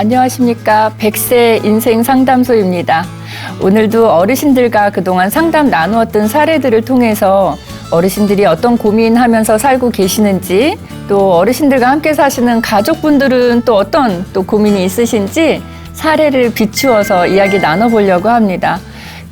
안녕하십니까. 100세 인생 상담소입니다. 오늘도 어르신들과 그동안 상담 나누었던 사례들을 통해서 어르신들이 어떤 고민하면서 살고 계시는지 또 어르신들과 함께 사시는 가족분들은 또 어떤 또 고민이 있으신지 사례를 비추어서 이야기 나눠보려고 합니다.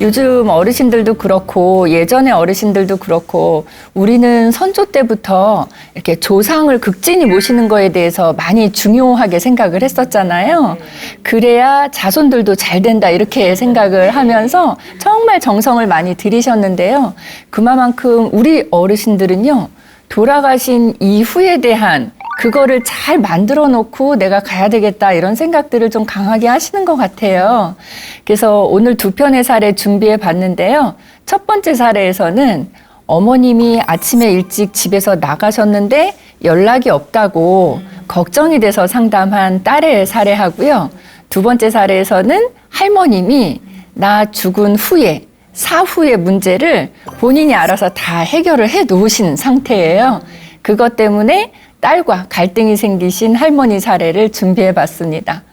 요즘 어르신들도 그렇고 예전의 어르신들도 그렇고 우리는 선조 때부터 이렇게 조상을 극진히 모시는 거에 대해서 많이 중요하게 생각을 했었잖아요. 그래야 자손들도 잘 된다 이렇게 생각을 하면서 정말 정성을 많이 들이셨는데요. 그만큼 우리 어르신들은요. 돌아가신 이후에 대한 그거를 잘 만들어 놓고 내가 가야 되겠다 이런 생각들을 좀 강하게 하시는 것 같아요. 그래서 오늘 두 편의 사례 준비해 봤는데요. 첫 번째 사례에서는 어머님이 아침에 일찍 집에서 나가셨는데 연락이 없다고 걱정이 돼서 상담한 딸의 사례하고요. 두 번째 사례에서는 할머님이 나 죽은 후에 사후의 문제를 본인이 알아서 다 해결을 해 놓으신 상태예요. 그것 때문에 딸과 갈등이 생기신 할머니 사례를 준비해 봤습니다.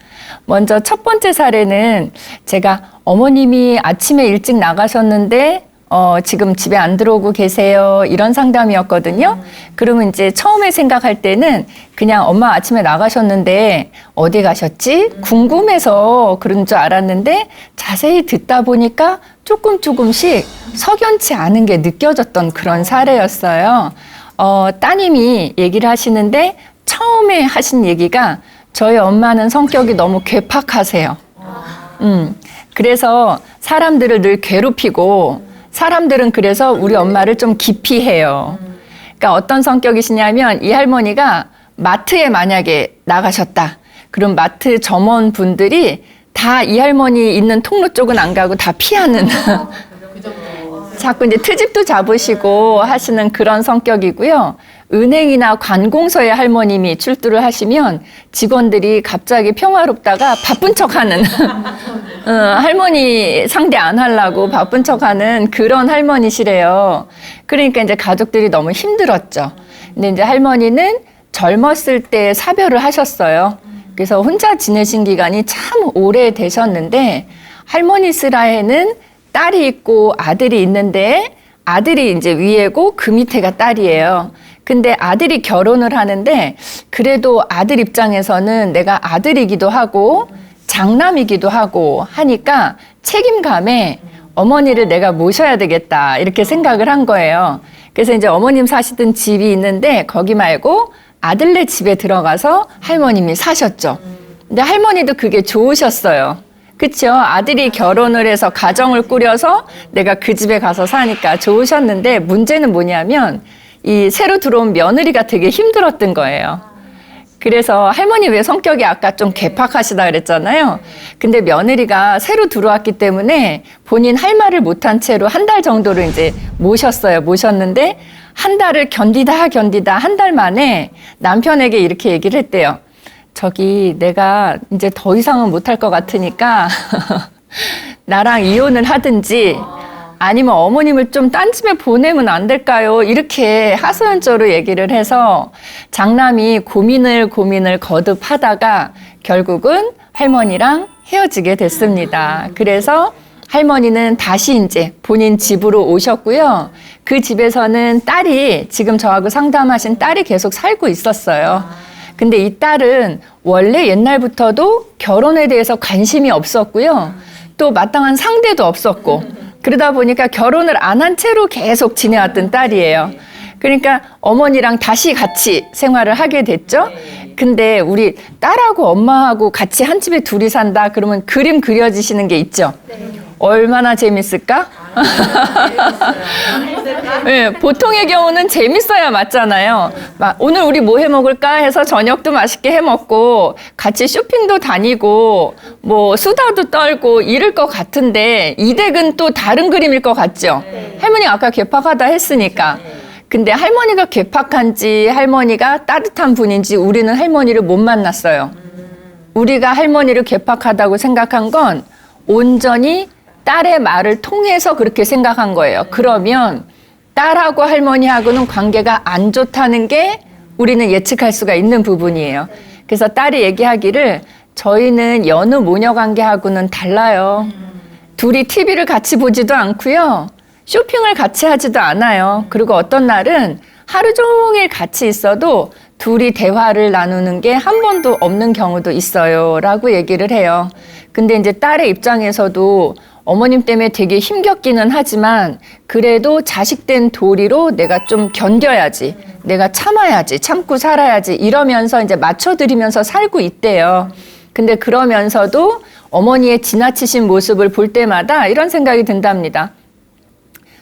먼저 첫 번째 사례는 제가 어머님이 아침에 일찍 나가셨는데 어, 지금 집에 안 들어오고 계세요. 이런 상담이었거든요. 그러면 이제 처음에 생각할 때는 그냥 엄마 아침에 나가셨는데 어디 가셨지? 궁금해서 그런 줄 알았는데 자세히 듣다 보니까 조금 조금씩 석연치 않은 게 느껴졌던 그런 사례였어요. 어, 따님이 얘기를 하시는데 처음에 하신 얘기가 저희 엄마는 성격이 너무 괴팍하세요. 음, 그래서 사람들을 늘 괴롭히고 사람들은 그래서 우리 엄마를 좀 기피해요. 그러니까 어떤 성격이시냐면 이 할머니가 마트에 만약에 나가셨다. 그럼 마트 점원 분들이 다 이 할머니 있는 통로 쪽은 안 가고 다 피하는 자꾸 이제 트집도 잡으시고 하시는 그런 성격이고요. 은행이나 관공서에 할머님이 출두를 하시면 직원들이 갑자기 평화롭다가 바쁜 척 하는 어, 할머니 상대 안 하려고 바쁜 척 하는 그런 할머니시래요. 그러니까 이제 가족들이 너무 힘들었죠. 근데 이제 할머니는 젊었을 때 사별을 하셨어요. 그래서 혼자 지내신 기간이 참 오래 되셨는데 할머니 스라에는 딸이 있고 아들이 있는데 아들이 이제 위에고 그 밑에가 딸이에요. 근데 아들이 결혼을 하는데 그래도 아들 입장에서는 내가 아들이기도 하고 장남이기도 하고 하니까 책임감에 어머니를 내가 모셔야 되겠다 이렇게 생각을 한 거예요. 그래서 이제 어머님 사시던 집이 있는데 거기 말고 아들네 집에 들어가서 할머님이 사셨죠. 근데 할머니도 그게 좋으셨어요. 그쵸? 아들이 결혼을 해서 가정을 꾸려서 내가 그 집에 가서 사니까 좋으셨는데 문제는 뭐냐면 이 새로 들어온 며느리가 되게 힘들었던 거예요. 그래서 할머니 왜 성격이 아까 좀 개팍하시다 그랬잖아요. 근데 며느리가 새로 들어왔기 때문에 본인 할 말을 못한 채로 한 달 정도를 이제 모셨어요. 모셨는데 한 달을 견디다 견디다 한 달 만에 남편에게 이렇게 얘기를 했대요. 저기 내가 이제 더 이상은 못할 것 같으니까 나랑 이혼을 하든지 아니면 어머님을 좀 딴 집에 보내면 안 될까요? 이렇게 하소연조로 얘기를 해서 장남이 고민을 고민을 거듭하다가 결국은 할머니랑 헤어지게 됐습니다. 그래서 할머니는 다시 이제 본인 집으로 오셨고요. 그 집에서는 딸이 지금 저하고 상담하신 딸이 계속 살고 있었어요. 근데 이 딸은 원래 옛날부터도 결혼에 대해서 관심이 없었고요. 또 마땅한 상대도 없었고 그러다 보니까 결혼을 안 한 채로 계속 지내왔던 딸이에요. 그러니까 어머니랑 다시 같이 생활을 하게 됐죠. 근데 우리 딸하고 엄마하고 같이 한 집에 둘이 산다 그러면 그림 그려지시는 게 있죠. 얼마나 재밌을까? 네, 보통의 경우는 재밌어야 맞잖아요. 막 오늘 우리 뭐 해 먹을까 해서 저녁도 맛있게 해 먹고 같이 쇼핑도 다니고 뭐 수다도 떨고 이럴 것 같은데 이 댁은 또 다른 그림일 것 같죠. 할머니 아까 괴팍하다 했으니까. 근데 할머니가 괴팍한지 할머니가 따뜻한 분인지 우리는 할머니를 못 만났어요. 우리가 할머니를 괴팍하다고 생각한 건 온전히 딸의 말을 통해서 그렇게 생각한 거예요. 그러면 딸하고 할머니하고는 관계가 안 좋다는 게 우리는 예측할 수가 있는 부분이에요. 그래서 딸이 얘기하기를 저희는 여느 모녀 관계하고는 달라요. 둘이 TV를 같이 보지도 않고요. 쇼핑을 같이 하지도 않아요. 그리고 어떤 날은 하루 종일 같이 있어도 둘이 대화를 나누는 게 한 번도 없는 경우도 있어요. 라고 얘기를 해요. 근데 이제 딸의 입장에서도 어머님 때문에 되게 힘겹기는 하지만 그래도 자식된 도리로 내가 좀 견뎌야지. 내가 참아야지. 참고 살아야지. 이러면서 이제 맞춰드리면서 살고 있대요. 근데 그러면서도 어머니의 지나치신 모습을 볼 때마다 이런 생각이 든답니다.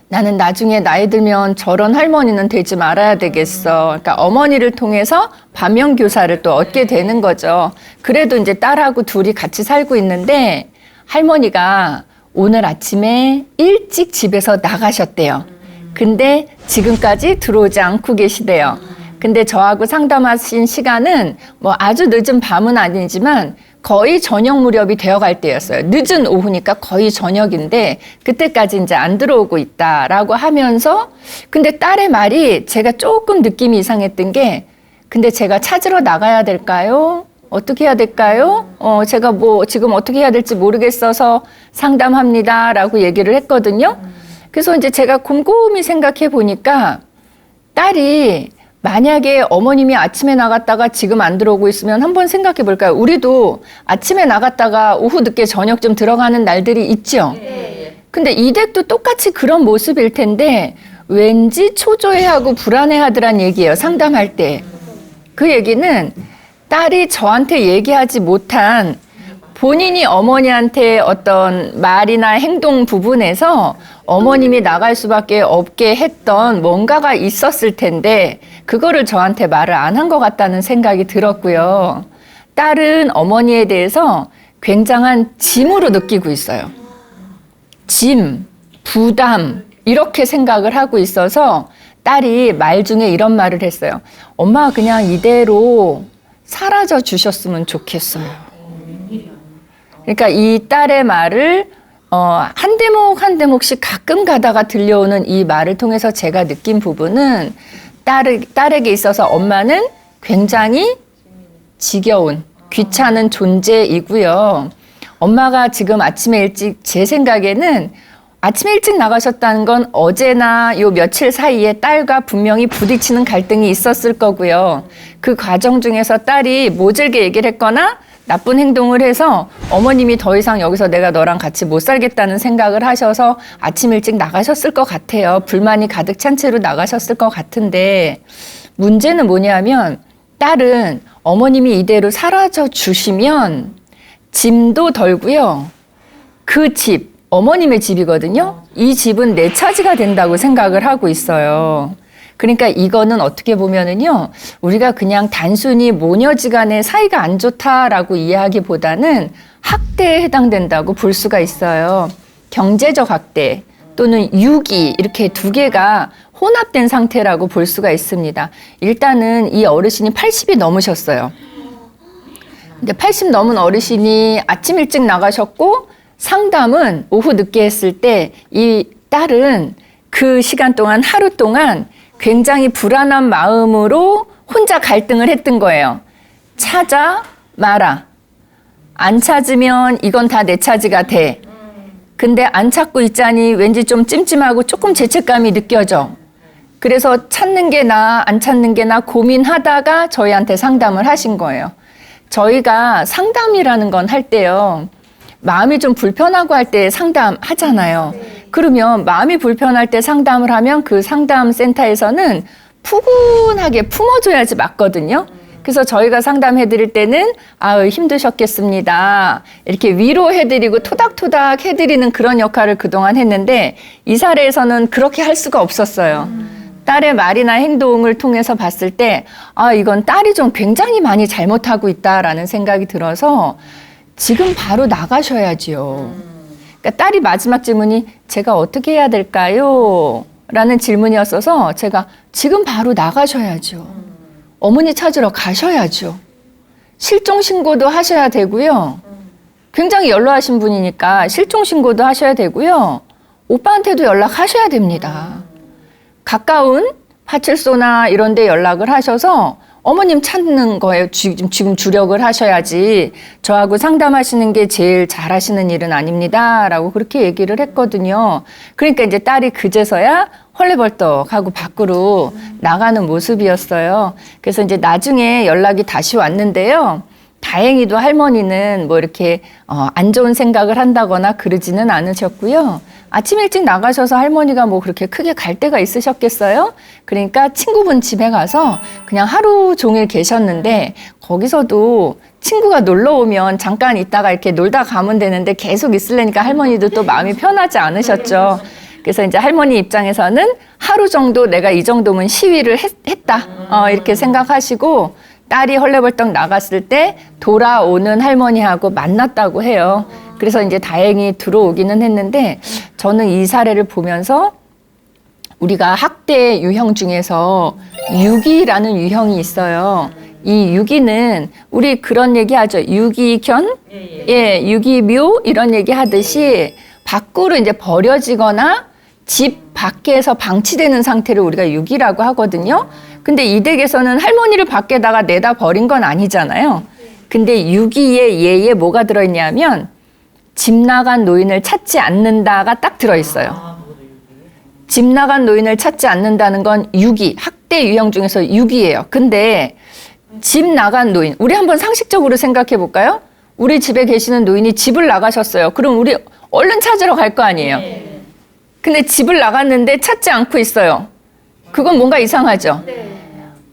나는 나중에 나이 들면 저런 할머니는 되지 말아야 되겠어. 그러니까 어머니를 통해서 반면 교사를 또 얻게 되는 거죠. 그래도 이제 딸하고 둘이 같이 살고 있는데 할머니가 오늘 아침에 일찍 집에서 나가셨대요. 근데 지금까지 들어오지 않고 계시대요. 근데 저하고 상담하신 시간은 뭐 아주 늦은 밤은 아니지만 거의 저녁 무렵이 되어 갈 때였어요. 늦은 오후니까 거의 저녁인데 그때까지 이제 안 들어오고 있다라고 하면서 근데 딸의 말이 제가 조금 느낌이 이상했던 게 근데 제가 찾으러 나가야 될까요? 어떻게 해야 될까요? 어, 제가 뭐 지금 어떻게 해야 될지 모르겠어서 상담합니다 라고 얘기를 했거든요. 그래서 이제 제가 곰곰이 생각해 보니까 딸이 만약에 어머님이 아침에 나갔다가 지금 안 들어오고 있으면 한번 생각해 볼까요? 우리도 아침에 나갔다가 오후 늦게 저녁쯤 들어가는 날들이 있죠. 근데 이 댁도 똑같이 그런 모습일 텐데 왠지 초조해하고 불안해하더란 얘기예요. 상담할 때. 그 얘기는 딸이 저한테 얘기하지 못한 본인이 어머니한테 어떤 말이나 행동 부분에서 어머님이 나갈 수밖에 없게 했던 뭔가가 있었을 텐데 그거를 저한테 말을 안 한 것 같다는 생각이 들었고요. 딸은 어머니에 대해서 굉장한 짐으로 느끼고 있어요. 짐, 부담, 이렇게 생각을 하고 있어서 딸이 말 중에 이런 말을 했어요. 엄마 그냥 이대로 사라져 주셨으면 좋겠어요. 그러니까 이 딸의 말을 어, 한 대목 한 대목씩 가끔 가다가 들려오는 이 말을 통해서 제가 느낀 부분은 딸, 딸에게 있어서 엄마는 굉장히 지겨운 귀찮은 존재이고요. 엄마가 지금 아침에 일찍 제 생각에는 아침에 일찍 나가셨다는 건 어제나 요 며칠 사이에 딸과 분명히 부딪히는 갈등이 있었을 거고요. 그 과정 중에서 딸이 모질게 얘기를 했거나 나쁜 행동을 해서 어머님이 더 이상 여기서 내가 너랑 같이 못 살겠다는 생각을 하셔서 아침 일찍 나가셨을 것 같아요. 불만이 가득 찬 채로 나가셨을 것 같은데 문제는 뭐냐면 딸은 어머님이 이대로 사라져 주시면 짐도 덜고요. 그 집, 어머님의 집이거든요. 이 집은 내 차지가 된다고 생각을 하고 있어요. 그러니까 이거는 어떻게 보면은요, 우리가 그냥 단순히 모녀지간의 사이가 안 좋다라고 이해하기보다는 학대에 해당된다고 볼 수가 있어요. 경제적 학대 또는 유기 이렇게 두 개가 혼합된 상태라고 볼 수가 있습니다. 일단은 이 어르신이 80이 넘으셨어요. 근데 80 넘은 어르신이 아침 일찍 나가셨고 상담은 오후 늦게 했을 때 이 딸은 그 시간 동안 하루 동안 굉장히 불안한 마음으로 혼자 갈등을 했던 거예요. 찾아 말아. 안 찾으면 이건 다 내 차지가 돼. 근데 안 찾고 있자니 왠지 좀 찜찜하고 조금 죄책감이 느껴져. 그래서 찾는 게 나, 안 찾는 게 나 고민하다가 저희한테 상담을 하신 거예요. 저희가 상담이라는 건 할 때요. 마음이 좀 불편하고 할 때 상담하잖아요. 그러면 마음이 불편할 때 상담을 하면 그 상담 센터에서는 푸근하게 품어줘야지 맞거든요. 그래서 저희가 상담해 드릴 때는 아유 힘드셨겠습니다. 이렇게 위로해 드리고 토닥토닥 해 드리는 그런 역할을 그동안 했는데 이 사례에서는 그렇게 할 수가 없었어요. 딸의 말이나 행동을 통해서 봤을 때 아 이건 딸이 좀 굉장히 많이 잘못하고 있다라는 생각이 들어서 지금 바로 나가셔야지요. 그러니까 딸이 마지막 질문이 제가 어떻게 해야 될까요? 라는 질문이었어서 제가 지금 바로 나가셔야죠. 어머니 찾으러 가셔야죠. 실종 신고도 하셔야 되고요. 굉장히 연로하신 분이니까 실종 신고도 하셔야 되고요. 오빠한테도 연락하셔야 됩니다. 가까운 파출소나 이런 데 연락을 하셔서 어머님 찾는 거예요. 지금, 지금 주력을 하셔야지 저하고 상담하시는 게 제일 잘하시는 일은 아닙니다. 라고 그렇게 얘기를 했거든요. 그러니까 이제 딸이 그제서야 헐레벌떡 하고 밖으로 나가는 모습이었어요. 그래서 이제 나중에 연락이 다시 왔는데요. 다행히도 할머니는 뭐 이렇게 어, 안 좋은 생각을 한다거나 그러지는 않으셨고요. 아침 일찍 나가셔서 할머니가 뭐 그렇게 크게 갈 데가 있으셨겠어요? 그러니까 친구분 집에 가서 그냥 하루 종일 계셨는데 거기서도 친구가 놀러 오면 잠깐 있다가 이렇게 놀다 가면 되는데 계속 있으려니까 할머니도 또 마음이 편하지 않으셨죠. 그래서 이제 할머니 입장에서는 하루 정도 내가 이 정도면 시위를 했, 다 어, 이렇게 생각하시고 딸이 헐레벌떡 나갔을 때 돌아오는 할머니하고 만났다고 해요. 그래서 이제 다행히 들어오기는 했는데 저는 이 사례를 보면서 우리가 학대 유형 중에서 유기라는 유형이 있어요. 이 유기는 우리 그런 얘기 하죠. 유기견? 예, 유기묘? 이런 얘기 하듯이 밖으로 이제 버려지거나 집 밖에서 방치되는 상태를 우리가 유기라고 하거든요. 근데 이 댁에서는 할머니를 밖에다가 내다 버린 건 아니잖아요. 근데 유기의 예에 뭐가 들어있냐면 집 나간 노인을 찾지 않는다가 딱 들어있어요. 집 나간 노인을 찾지 않는다는 건 유기, 학대 유형 중에서 유기예요. 근데 집 나간 노인, 우리 한번 상식적으로 생각해 볼까요? 우리 집에 계시는 노인이 집을 나가셨어요. 그럼 우리 얼른 찾으러 갈 거 아니에요? 근데 집을 나갔는데 찾지 않고 있어요. 그건 뭔가 이상하죠?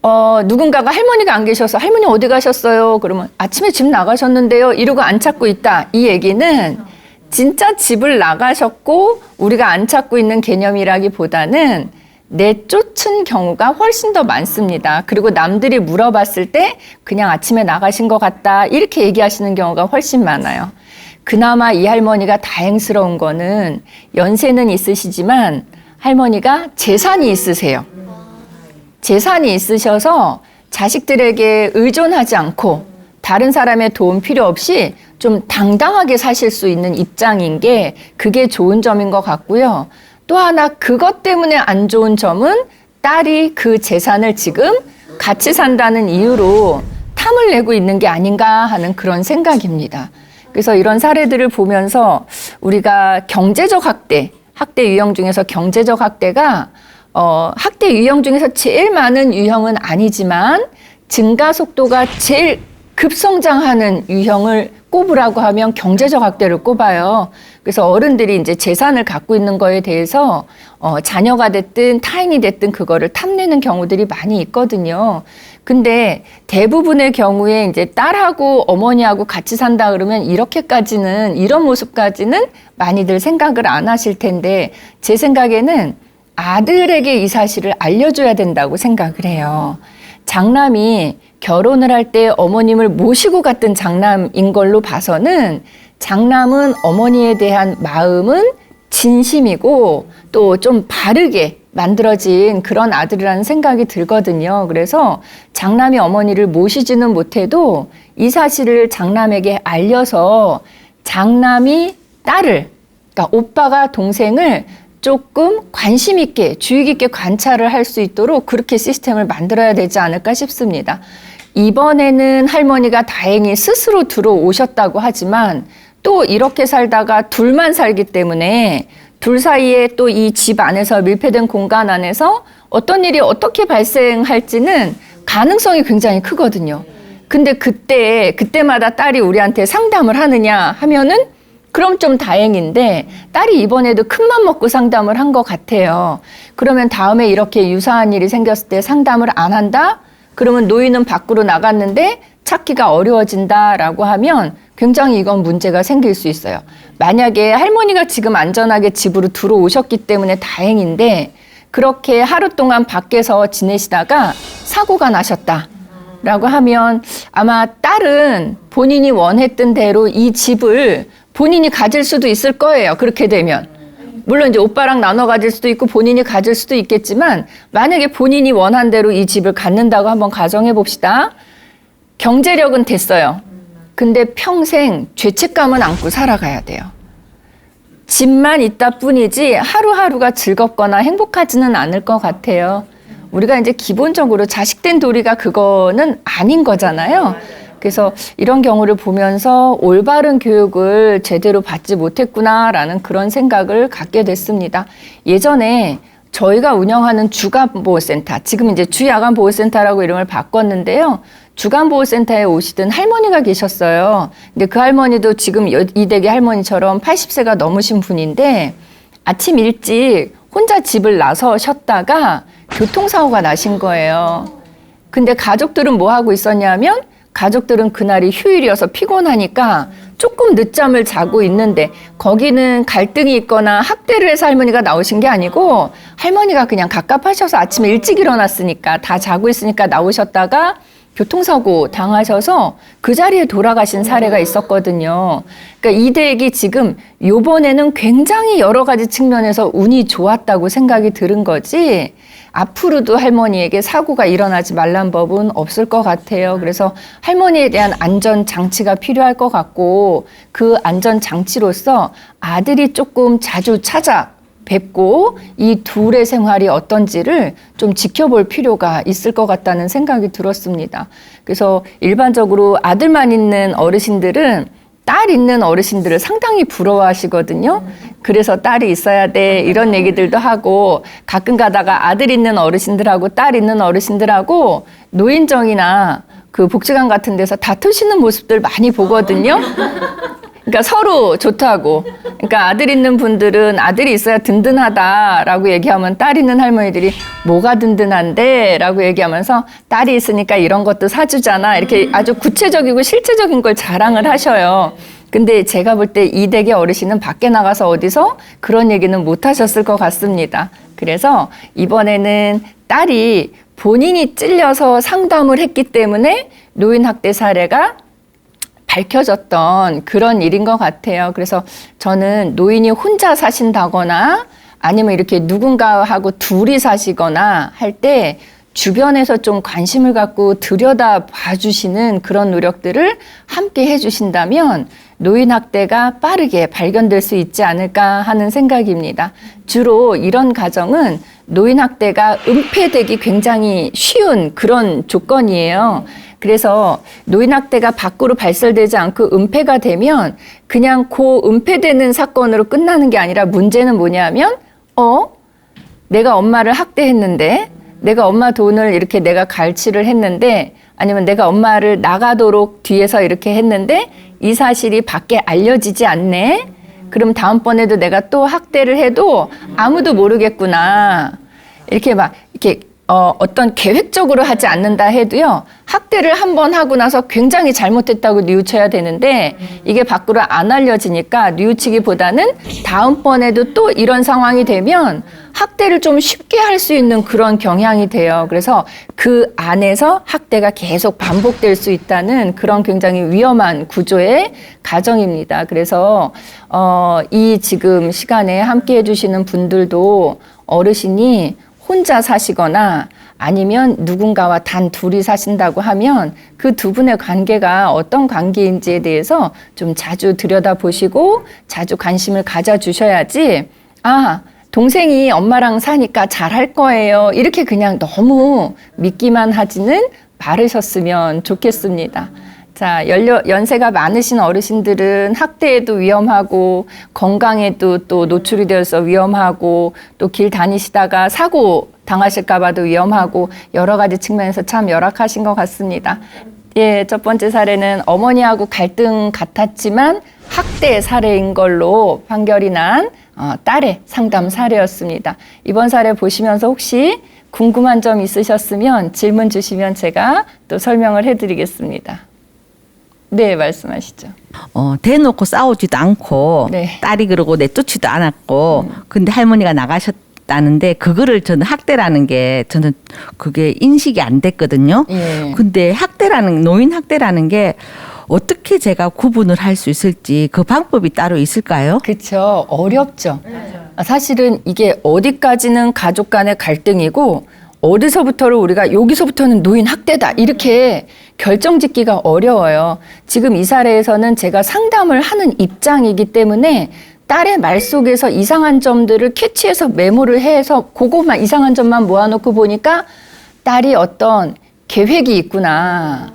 어, 누군가가 할머니가 안 계셔서 할머니 어디 가셨어요? 그러면 아침에 집 나가셨는데요. 이러고 안 찾고 있다. 이 얘기는 진짜 집을 나가셨고 우리가 안 찾고 있는 개념이라기보다는 내쫓은 경우가 훨씬 더 많습니다. 그리고 남들이 물어봤을 때 그냥 아침에 나가신 것 같다. 이렇게 얘기하시는 경우가 훨씬 많아요. 그나마 이 할머니가 다행스러운 거는 연세는 있으시지만 할머니가 재산이 있으세요. 재산이 있으셔서 자식들에게 의존하지 않고 다른 사람의 도움 필요 없이 좀 당당하게 사실 수 있는 입장인 게 그게 좋은 점인 것 같고요. 또 하나 그것 때문에 안 좋은 점은 딸이 그 재산을 지금 같이 산다는 이유로 탐을 내고 있는 게 아닌가 하는 그런 생각입니다. 그래서 이런 사례들을 보면서 우리가 경제적 학대, 학대 유형 중에서 경제적 학대가 어, 학대 유형 중에서 제일 많은 유형은 아니지만 증가 속도가 제일 급성장하는 유형을 꼽으라고 하면 경제적 학대를 꼽아요. 그래서 어른들이 이제 재산을 갖고 있는 거에 대해서 어, 자녀가 됐든 타인이 됐든 그거를 탐내는 경우들이 많이 있거든요. 근데 대부분의 경우에 이제 딸하고 어머니하고 같이 산다 그러면 이렇게까지는 이런 모습까지는 많이들 생각을 안 하실 텐데 제 생각에는 아들에게 이 사실을 알려줘야 된다고 생각을 해요. 장남이 결혼을 할 때 어머님을 모시고 갔던 장남인 걸로 봐서는 장남은 어머니에 대한 마음은 진심이고 또 좀 바르게 만들어진 그런 아들이라는 생각이 들거든요. 그래서 장남이 어머니를 모시지는 못해도 이 사실을 장남에게 알려서 장남이 딸을, 그러니까 오빠가 동생을 조금 관심 있게 주의 깊게 관찰을 할 수 있도록 그렇게 시스템을 만들어야 되지 않을까 싶습니다. 이번에는 할머니가 다행히 스스로 들어오셨다고 하지만 또 이렇게 살다가 둘만 살기 때문에 둘 사이에 또 이 집 안에서 밀폐된 공간 안에서 어떤 일이 어떻게 발생할지는 가능성이 굉장히 크거든요. 근데 그때, 그때마다 딸이 우리한테 상담을 하느냐 하면은 그럼 좀 다행인데 딸이 이번에도 큰맘 먹고 상담을 한 것 같아요. 그러면 다음에 이렇게 유사한 일이 생겼을 때 상담을 안 한다? 그러면 노인은 밖으로 나갔는데 찾기가 어려워진다라고 하면 굉장히 이건 문제가 생길 수 있어요. 만약에 할머니가 지금 안전하게 집으로 들어오셨기 때문에 다행인데 그렇게 하루 동안 밖에서 지내시다가 사고가 나셨다. 라고 하면 아마 딸은 본인이 원했던 대로 이 집을 본인이 가질 수도 있을 거예요. 그렇게 되면. 물론 이제 오빠랑 나눠 가질 수도 있고 본인이 가질 수도 있겠지만 만약에 본인이 원한 대로 이 집을 갖는다고 한번 가정해 봅시다. 경제력은 됐어요. 근데 평생 죄책감은 안고 살아가야 돼요. 집만 있다 뿐이지 하루하루가 즐겁거나 행복하지는 않을 것 같아요. 우리가 이제 기본적으로 자식된 도리가 그거는 아닌 거잖아요. 그래서 이런 경우를 보면서 올바른 교육을 제대로 받지 못했구나라는 그런 생각을 갖게 됐습니다. 예전에 저희가 운영하는 주간보호센터, 지금 이제 주야간보호센터라고 이름을 바꿨는데요. 주간보호센터에 오시던 할머니가 계셨어요. 근데 그 할머니도 지금 여- 이댁의 할머니처럼 80세가 넘으신 분인데 아침 일찍 혼자 집을 나서 쉬었다가 교통사고가 나신 거예요. 근데 가족들은 뭐 하고 있었냐면 가족들은 그날이 휴일이어서 피곤하니까 조금 늦잠을 자고 있는데 거기는 갈등이 있거나 학대를 해서 할머니가 나오신 게 아니고 할머니가 그냥 갑갑하셔서 아침에 일찍 일어났으니까 다 자고 있으니까 나오셨다가 교통사고 당하셔서 그 자리에 돌아가신 사례가 있었거든요. 그러니까 이 댁이 지금 요번에는 굉장히 여러 가지 측면에서 운이 좋았다고 생각이 들은 거지. 앞으로도 할머니에게 사고가 일어나지 말란 법은 없을 것 같아요. 그래서 할머니에 대한 안전 장치가 필요할 것 같고 그 안전 장치로서 아들이 조금 자주 찾아 뵙고 이 둘의 생활이 어떤지를 좀 지켜볼 필요가 있을 것 같다는 생각이 들었습니다. 그래서 일반적으로 아들만 있는 어르신들은 딸 있는 어르신들을 상당히 부러워하시거든요. 그래서 딸이 있어야 돼 이런 얘기들도 하고 가끔 가다가 아들 있는 어르신들하고 딸 있는 어르신들하고 노인정이나 그 복지관 같은 데서 다투시는 모습들 많이 보거든요. 그러니까 서로 좋다고. 그러니까 아들 있는 분들은 아들이 있어야 든든하다라고 얘기하면 딸 있는 할머니들이 뭐가 든든한데라고 얘기하면서 딸이 있으니까 이런 것도 사주잖아. 이렇게 아주 구체적이고 실제적인 걸 자랑을 하셔요. 근데 제가 볼 때 이 댁의 어르신은 밖에 나가서 어디서 그런 얘기는 못 하셨을 것 같습니다. 그래서 이번에는 딸이 본인이 찔려서 상담을 했기 때문에 노인 학대 사례가 밝혀졌던 그런 일인 것 같아요. 그래서 저는 노인이 혼자 사신다거나 아니면 이렇게 누군가하고 둘이 사시거나 할 때 주변에서 좀 관심을 갖고 들여다 봐주시는 그런 노력들을 함께 해주신다면 노인 학대가 빠르게 발견될 수 있지 않을까 하는 생각입니다. 주로 이런 가정은 노인 학대가 은폐되기 굉장히 쉬운 그런 조건이에요. 그래서 노인학대가 밖으로 발설되지 않고 은폐가 되면 그냥 그 은폐되는 사건으로 끝나는 게 아니라 문제는 뭐냐면 어 내가 엄마를 학대했는데 내가 엄마 돈을 이렇게 내가 갈취를 했는데 아니면 내가 엄마를 나가도록 뒤에서 이렇게 했는데 이 사실이 밖에 알려지지 않네. 그럼 다음번에도 내가 또 학대를 해도 아무도 모르겠구나. 이렇게 막 이렇게 어, 어떤 계획적으로 하지 않는다 해도요, 학대를 한 번 하고 나서 굉장히 잘못했다고 뉘우쳐야 되는데, 이게 밖으로 안 알려지니까 뉘우치기보다는 다음번에도 또 이런 상황이 되면 학대를 좀 쉽게 할 수 있는 그런 경향이 돼요. 그래서 그 안에서 학대가 계속 반복될 수 있다는 그런 굉장히 위험한 구조의 가정입니다. 그래서, 어, 이 지금 시간에 함께 해주시는 분들도 어르신이 혼자 사시거나 아니면 누군가와 단 둘이 사신다고 하면 그 두 분의 관계가 어떤 관계인지에 대해서 좀 자주 들여다보시고 자주 관심을 가져주셔야지 아, 동생이 엄마랑 사니까 잘할 거예요. 이렇게 그냥 너무 믿기만 하지는 말으셨으면 좋겠습니다. 자, 연려, 연세가 많으신 어르신들은 학대에도 위험하고 건강에도 또 노출이 되어서 위험하고 또 길 다니시다가 사고 당하실까봐도 위험하고 여러 가지 측면에서 참 열악하신 것 같습니다. 예, 첫 번째 사례는 어머니하고 갈등 같았지만 학대 사례인 걸로 판결이 난 어, 딸의 상담 사례였습니다. 이번 사례 보시면서 혹시 궁금한 점 있으셨으면 질문 주시면 제가 또 설명을 해드리겠습니다. 네, 말씀하시죠. 어, 대놓고 싸우지도 않고 네. 딸이 그러고 내쫓지도 않았고 근데 할머니가 나가셨다는데 그거를 저는 학대라는 게 저는 그게 인식이 안 됐거든요. 예. 근데 학대라는 노인 학대라는 게 어떻게 제가 구분을 할 수 있을지 그 방법이 따로 있을까요? 그렇죠. 어렵죠. 아, 사실은 이게 어디까지는 가족 간의 갈등이고 어디서부터를 우리가 여기서부터는 노인 학대다 이렇게 결정 짓기가 어려워요. 지금 이 사례에서는 제가 상담을 하는 입장이기 때문에 딸의 말 속에서 이상한 점들을 캐치해서 메모를 해서 그것만 이상한 점만 모아놓고 보니까 딸이 어떤 계획이 있구나.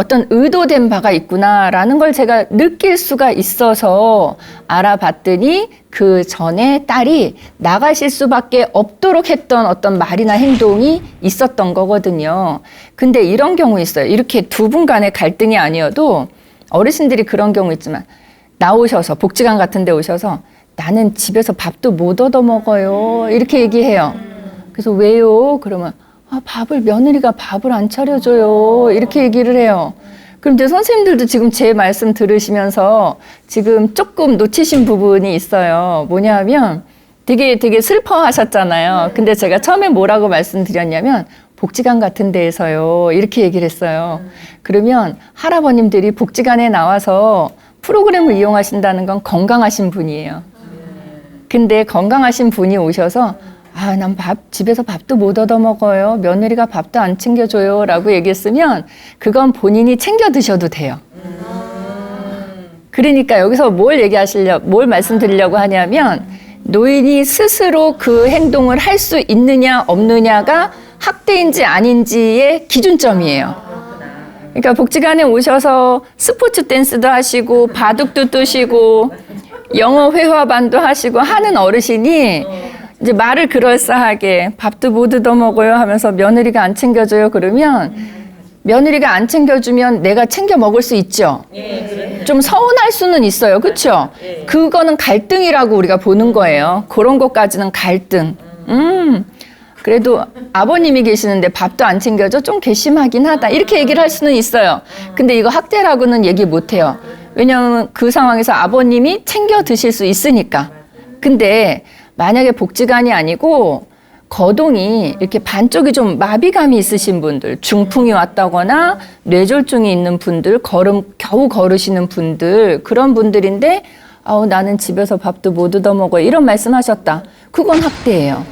어떤 의도된 바가 있구나라는 걸 제가 느낄 수가 있어서 알아봤더니 그 전에 딸이 나가실 수밖에 없도록 했던 어떤 말이나 행동이 있었던 거거든요. 근데 이런 경우 있어요. 이렇게 두 분 간의 갈등이 아니어도 어르신들이 그런 경우 있지만 나오셔서 복지관 같은 데 오셔서 나는 집에서 밥도 못 얻어 먹어요. 이렇게 얘기해요. 그래서 왜요? 그러면 아, 밥을 며느리가 밥을 안 차려줘요. 이렇게 얘기를 해요. 그럼 이제 선생님들도 지금 제 말씀 들으시면서 지금 조금 놓치신 부분이 있어요. 뭐냐면 되게 되게 슬퍼하셨잖아요. 근데 제가 처음에 뭐라고 말씀드렸냐면 복지관 같은 데에서요. 이렇게 얘기를 했어요. 그러면 할아버님들이 복지관에 나와서 프로그램을 이용하신다는 건 건강하신 분이에요. 근데 건강하신 분이 오셔서 아, 난 밥, 집에서 밥도 못 얻어 먹어요. 며느리가 밥도 안 챙겨줘요. 라고 얘기했으면 그건 본인이 챙겨 드셔도 돼요. 그러니까 여기서 뭘 얘기하시려, 뭘 말씀드리려고 하냐면 노인이 스스로 그 행동을 할 수 있느냐 없느냐가 학대인지 아닌지의 기준점이에요. 그러니까 복지관에 오셔서 스포츠 댄스도 하시고 바둑도 뜨시고 영어 회화반도 하시고 하는 어르신이 이제 말을 그럴싸하게 밥도 못 얻어 먹어요 하면서 며느리가 안 챙겨줘요 그러면 며느리가 안 챙겨주면 내가 챙겨 먹을 수 있죠. 좀 서운할 수는 있어요. 그렇죠? 그거는 갈등이라고 우리가 보는 거예요. 그런 것까지는 갈등. 음. 그래도 아버님이 계시는데 밥도 안 챙겨줘 좀 괘씸하긴 하다 이렇게 얘기를 할 수는 있어요. 근데 이거 학대라고는 얘기 못 해요. 왜냐하면 그 상황에서 아버님이 챙겨 드실 수 있으니까. 근데 만약에 복지관이 아니고 거동이 이렇게 반쪽이 좀 마비감이 있으신 분들, 중풍이 왔다거나 뇌졸중이 있는 분들, 걸음 겨우 걸으시는 분들 그런 분들인데 아우 나는 집에서 밥도 못 얻어 먹어 이런 말씀하셨다. 그건 학대예요.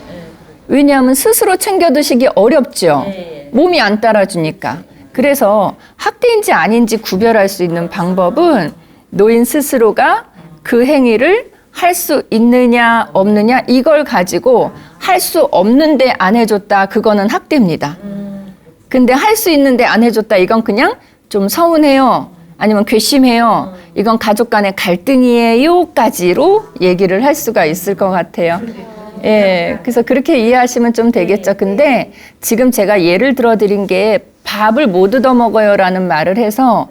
왜냐하면 스스로 챙겨 드시기 어렵죠. 몸이 안 따라주니까. 그래서 학대인지 아닌지 구별할 수 있는 방법은 노인 스스로가 그 행위를 할 수 있느냐 없느냐 이걸 가지고 할 수 없는데 안 해줬다 그거는 학대입니다. 근데 할 수 있는데 안 해줬다 이건 그냥 좀 서운해요. 아니면 괘씸해요. 이건 가족 간의 갈등이에요까지로 얘기를 할 수가 있을 것 같아요. 예, 그래서 그렇게 이해하시면 좀 되겠죠. 근데 지금 제가 예를 들어 드린 게 밥을 못 얻어 먹어요라는 말을 해서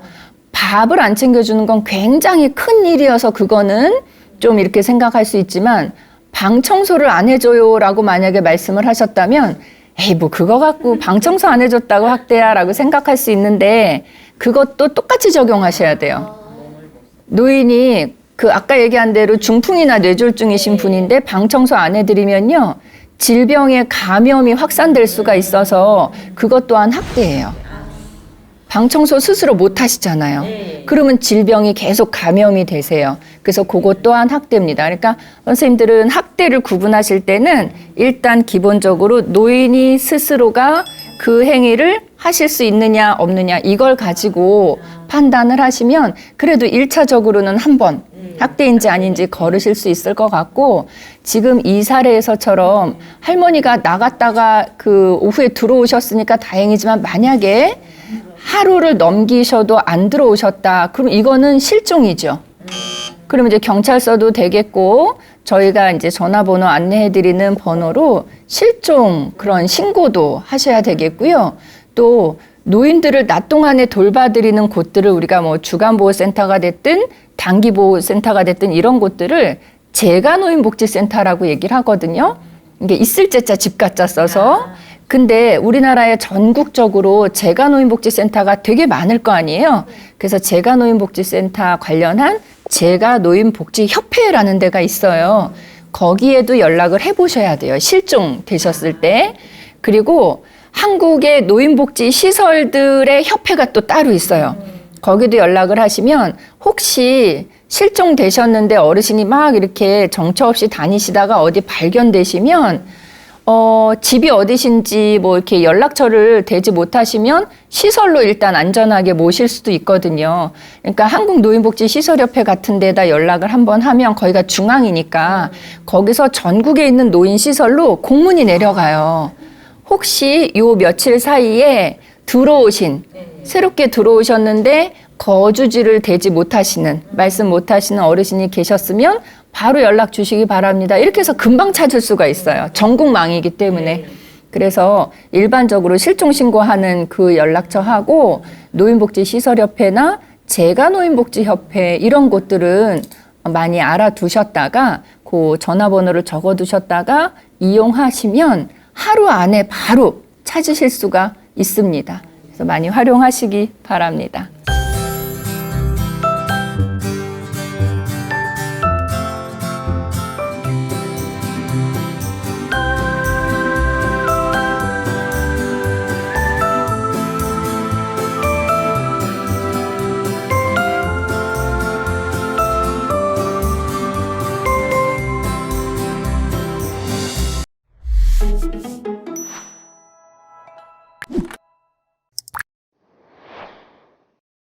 밥을 안 챙겨주는 건 굉장히 큰 일이어서 그거는 좀 이렇게 생각할 수 있지만 방 청소를 안 해줘요라고 만약에 말씀을 하셨다면 에이 뭐 그거 갖고 방 청소 안 해줬다고 학대야라고 생각할 수 있는데 그것도 똑같이 적용하셔야 돼요. 노인이 그 아까 얘기한 대로 중풍이나 뇌졸중이신 분인데 방 청소 안 해드리면요 질병의 감염이 확산될 수가 있어서 그것 또한 학대예요. 방 청소 스스로 못 하시잖아요. 그러면 질병이 계속 감염이 되세요. 그래서 그것 또한 학대입니다. 그러니까 선생님들은 학대를 구분하실 때는 일단 기본적으로 노인이 스스로가 그 행위를 하실 수 있느냐 없느냐 이걸 가지고 판단을 하시면 그래도 일차적으로는 한 번 학대인지 아닌지 걸으실 수 있을 것 같고 지금 이 사례에서처럼 할머니가 나갔다가 그 오후에 들어오셨으니까 다행이지만 만약에 하루를 넘기셔도 안 들어오셨다. 그럼 이거는 실종이죠. 그럼 이제 경찰서도 되겠고 저희가 이제 전화번호 안내해드리는 번호로 실종 그런 신고도 하셔야 되겠고요. 또 노인들을 낮 동안에 돌봐드리는 곳들을 우리가 뭐 주간보호센터가 됐든 단기보호센터가 됐든 이런 곳들을 재가노인복지센터라고 얘기를 하거든요. 이게 있을 제자 집가자 써서 근데 우리나라에 전국적으로 재가노인복지센터가 되게 많을 거 아니에요. 그래서 재가노인복지센터 관련한 재가노인복지협회라는 데가 있어요. 거기에도 연락을 해보셔야 돼요. 실종 되셨을 때. 그리고 한국의 노인복지 시설들의 협회가 또 따로 있어요. 거기도 연락을 하시면 혹시 실종되셨는데 어르신이 막 이렇게 정처 없이 다니시다가 어디 발견되시면 어, 집이 어디신지 뭐 이렇게 연락처를 대지 못하시면 시설로 일단 안전하게 모실 수도 있거든요. 그러니까 한국노인복지시설협회 같은 데다 연락을 한번 하면 거기가 중앙이니까 거기서 전국에 있는 노인시설로 공문이 내려가요. 혹시 요 며칠 사이에 들어오신 새롭게 들어오셨는데 거주지를 대지 못하시는 말씀 못하시는 어르신이 계셨으면 바로 연락 주시기 바랍니다. 이렇게 해서 금방 찾을 수가 있어요. 전국망이기 때문에. 그래서 일반적으로 실종 신고하는 그 연락처하고 노인복지시설협회나 재가노인복지협회 이런 곳들은 많이 알아두셨다가 그 전화번호를 적어두셨다가 이용하시면 하루 안에 바로 찾으실 수가 있습니다. 그래서 많이 활용하시기 바랍니다.